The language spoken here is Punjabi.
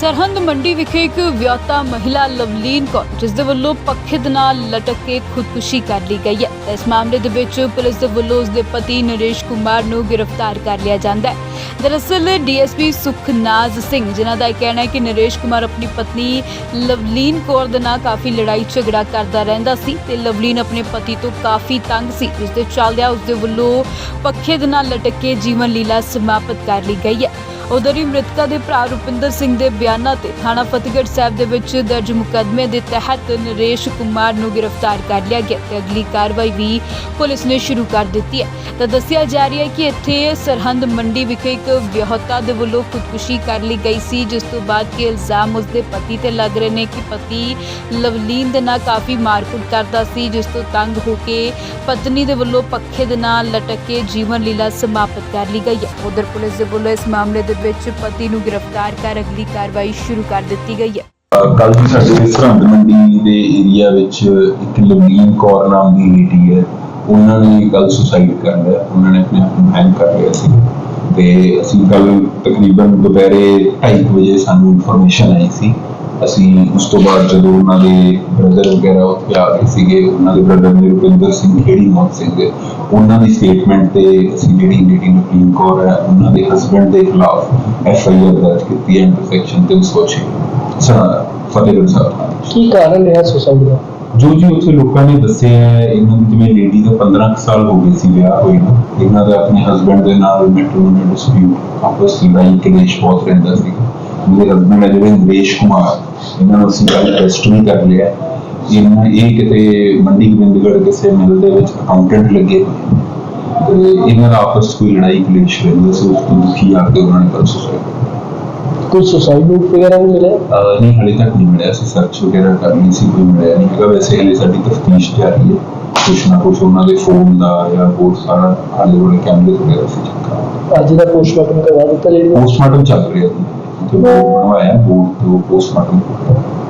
ਸਰਹੰਦ ਮੰਡੀ ਵਿਖੇ ਇੱਕ ਵਿਆਹੁਤਾ ਮਹਿਲਾ ਲਵਲੀਨ ਕੌਰ, ਜਿਸ ਦੇ ਵੱਲੋਂ ਪੱਖੇ ਦੇ ਨਾਲ ਲਟਕ ਕੇ ਖੁਦਕੁਸ਼ੀ ਕਰ ਲਈ ਗਈ ਹੈ। ਇਸ ਮਾਮਲੇ ਦੇ ਵਿੱਚ ਪੁਲਿਸ ਦੇ ਵੱਲੋਂ ਉਸ ਦੇ ਪਤੀ ਨਰੇਸ਼ ਕੁਮਾਰ ਨੂੰ ਗ੍ਰਿਫਤਾਰ ਕਰ ਲਿਆ ਜਾਂਦਾ ਹੈ। ਦਰਅਸਲ, ਡੀਐਸਪੀ ਸੁਖਨਾਜ਼ ਸਿੰਘ, ਜਿਨ੍ਹਾਂ ਦਾ ਇਹ ਕਹਿਣਾ ਹੈ ਕਿ ਨਰੇਸ਼ ਕੁਮਾਰ ਆਪਣੀ ਪਤਨੀ ਲਵਲੀਨ ਕੌਰ ਦੇ ਨਾਲ ਕਾਫੀ ਲੜਾਈ ਝਗੜਾ ਕਰਦਾ ਰਹਿੰਦਾ ਸੀ ਤੇ ਲਵਲੀਨ ਆਪਣੇ ਪਤੀ ਤੋਂ ਕਾਫੀ ਤੰਗ ਸੀ। ਜਿਸ ਦੇ ਚੱਲਦਿਆਂ ਉਸ ਦੇ ਵੱਲੋਂ ਪੱਖੇ ਦੇ ਨਾਲ ਲਟਕ ਕੇ ਜੀਵਨ ਲੀਲਾ ਸਮਾਪਤ ਕਰ ਲਈ ਗਈ ਹੈ। ਉਧਰ ਹੀ ਮ੍ਰਿਤਕਾ ਦੇ ਭਰਾ ਰੁਪਿੰਦਰ ਸਿੰਘ ਦੇ ਬਿਆਨਾਂ ਤੇ ਥਾਣਾ ਫਤਿਹਗੜ੍ਹ ਸਾਹਿਬ ਦੇ ਵਿੱਚ ਦਰਜ ਮੁਕੱਦਮੇ ਦੇ ਤਹਿਤ ਨਰੇਸ਼ ਕੁਮਾਰ ਨੂੰ ਗ੍ਰਿਫਤਾਰ ਕਰ ਲਿਆ ਗਿਆ ਤੇ ਅਗਲੀ ਕਾਰਵਾਈ ਵੀ ਪੁਲਿਸ ਨੇ ਸ਼ੁਰੂ ਕਰ ਦਿੱਤੀ ਹੈ। ਤਾਂ ਦੱਸਿਆ ਜਾ ਰਿਹਾ ਹੈ ਕਿ ਇੱਥੇ ਸਰਹੰਦ ਮੰਡੀ ਵਿਖੇ ਇੱਕ ਵਿਆਹੁਤਾ ਦੇ ਵੱਲੋਂ ਖੁਦਕੁਸ਼ੀ ਕਰ ਲਈ ਗਈ ਸੀ, ਜਿਸ ਤੋਂ ਬਾਅਦ ਕਿ ਇਲਜ਼ਾਮ ਉਸਦੇ ਪਤੀ ਤੇ ਲੱਗ ਰਹੇ ਨੇ ਕਿ ਪਤੀ ਲਵਲੀਨ ਦੇ ਨਾਲ ਕਾਫੀ ਮਾਰਕੁੱਟ ਕਰਦਾ ਸੀ, ਜਿਸ ਤੋਂ ਤੰਗ ਹੋ ਕੇ ਪਤਨੀ ਦੇ ਵੱਲੋਂ ਪੱਖੇ ਦੇ ਨਾਲ ਲਟਕ ਕੇ ਜੀਵਨ ਲੀਲਾ ਸਮਾਪਤ ਕਰ ਲਈ ਗਈ ਹੈ। ਉਧਰ ਪੁਲਿਸ ਦੇ ਵੱਲੋਂ ਇਸ ਮਾਮਲੇ ਦੇ ਵਿੱਚ ਪਤੀ ਨੂੰ ਗ੍ਰਿਫਤਾਰ ਕਰ ਅਗਲੀ ਕਾਰਵਾਈ ਸ਼ੁਰੂ ਕਰ ਦਿੱਤੀ ਗਈ ਹੈ। ਕੱਲ ਵੀ ਸਾਡੇ ਸਰਹੰਦ ਮੰਡੀ ਦੇ ਏਰੀਆ ਵਿੱਚ ਇੱਕ ਲਵਲੀਨ ਕੌਰ ਨਾਮ ਦੀ ਲੇਡੀ ਹੈ। ਉਹਨਾਂ ਨੇ ਕੱਲ ਸੁਸਾਈਡ ਕਰ ਲਿਆ। ਉਹਨਾਂ ਨੇ ਆਪਣੇ ਆਪ ਨੂੰ ਹੈਂਗ ਕਰ ਲਿਆ ਸੀ। ਤੇ ਅਸੀਂ ਕੱਲ ਤਕਰੀਬਨ ਦੁਪਹਿਰੇ 2:30 ਵਜੇ ਸਾਨੂੰ ਇਨਫੋਰਮੇਸ਼ਨ ਆਈ ਸੀ ਅਸੀਂ ਉਸ ਤੋਂ ਬਾਅਦ ਜਦੋਂ ਉਹਨਾਂ ਦੇ ਬ੍ਰਦਰ ਵਗੈਰਾ ਉੱਥੇ ਆ ਗਏ ਸੀਗੇ ਉਹਨਾਂ ਦੇ ਬ੍ਰਦਰ ਨੇ ਰੁਪਿੰਦਰ ਸਿੰਘ ਖੇੜੀ ਮੋਹਨ ਸਿੰਘ ਉਹਨਾਂ ਦੀ ਸਟੇਟਮੈਂਟ ਤੇ ਅਸੀਂ ਜਿਹੜੀ ਲੇਡੀ ਲਵਲੀਨ ਕੌਰ ਹੈ ਉਹਨਾਂ ਦੇ ਹਸਬੰਡ ਦੇ ਖਿਲਾਫ ਐਫ ਆਈ ਆਰ ਦਰਜ ਕੀਤੀ ਹੈ under section 306 sir Fatehgarh Sahib. ਕੀ ਕਾਰਨ ਰਿਹਾ ਸੁਸਾਈਡ ਦਾ? ਜੋ ਜੀ ਉੱਥੇ ਲੋਕਾਂ ਨੇ ਦੱਸਿਆ ਹੈ ਇਹਨਾਂ ਦੀ ਜਿਵੇਂ ਲੇਡੀ ਦਾ 15 ਕੁ ਸਾਲ ਹੋ ਗਏ ਸੀ ਵਿਆਹ ਹੋਏ ਨੂੰ ਇਹਨਾਂ ਦਾ ਆਪਣੇ ਹਸਬੰਡ ਦੇ ਨਾਲ ਮੈਟਰੋਨਲ ਡਿਸਪਿਊਟ ਆਪਸ ਵਿੱਚ ਲੜਾਈ ਕਲੇਸ਼ ਬਹੁਤ ਰਹਿੰਦਾ ਸੀ। ਮੇਰੇ ਹਸਬੰਡ ਹੈ ਜਿਹੜੇ ਨਰੇਸ਼ ਕੁਮਾਰ। ਇਹਨਾਂ ਨੂੰ ਅਸੀਂ ਕੱਲ ਟੈਸਟ ਵੀ ਕਰ ਲਿਆ। ਇਹਨਾਂ ਇਹ ਕਿਤੇ ਮੰਡੀ ਗੋਬਿੰਦਗੜ੍ਹ ਕਿਸੇ ਮਿਲ ਦੇ ਵਿੱਚ ਅਕਾਊਂਟੈਂਟ ਲੱਗੇ। ਤੇ ਇਹਨਾਂ ਦਾ ਆਪਸ ਕੋਈ ਲੜਾਈ ਕਲੇਸ਼ ਰਹਿੰਦਾ ਸੀ ਉਸ ਤੋਂ ਦੁਖੀ ਆ ਕੇ ਉਹਨਾਂ ਨੇ ਕਰ ਸੁਸਾਈਡ ਕੋਈ ਸੁਸਾਈਡ ਨੋਟ ਵਗੈਰਾ ਵੀ ਮਿਲਿਆ? ਨਹੀਂ ਹਲੇ ਤੱਕ ਨਹੀਂ ਮਿਲਿਆ। ਸੀ ਸਰਚ ਵਗੈਰਾ ਕਰਨੀ ਸੀ ਕੋਈ ਮਿਲਿਆ ਨਹੀਂ। ਹੈਗਾ ਵੈਸੇ ਹਲੇ ਸਾਡੀ ਤਫਤੀਸ਼ ਜਾਰੀ ਹੈ। ਕੁਛ ਨਾ ਕੁਛ ਉਹਨਾਂ ਦੇ ਫੋਨ ਦਾ ਜਾਂ ਹੋਰ ਸਾਰਾ ਆਲੇ ਵਾਲੇ ਕੈਮਰੇ ਵਗੈਰਾ ਸੀ ਚੱਕਾ। ਅੱਜ ਦਾ ਪੋਸਟਮਾਰਟਮ ਕਰਵਾ ਦਿੱਤਾ ਜਿਹੜੀ ਪੋਸਟਮਾਰਟਮ ਚੱਲ ਰਿਹਾ ਜੀ। ਤੇ ਉਹ ਬਣਵਾਇਆ ਬੋਰਡ ਤੋਂ ਪੋਸਟਮਾਰਟਮ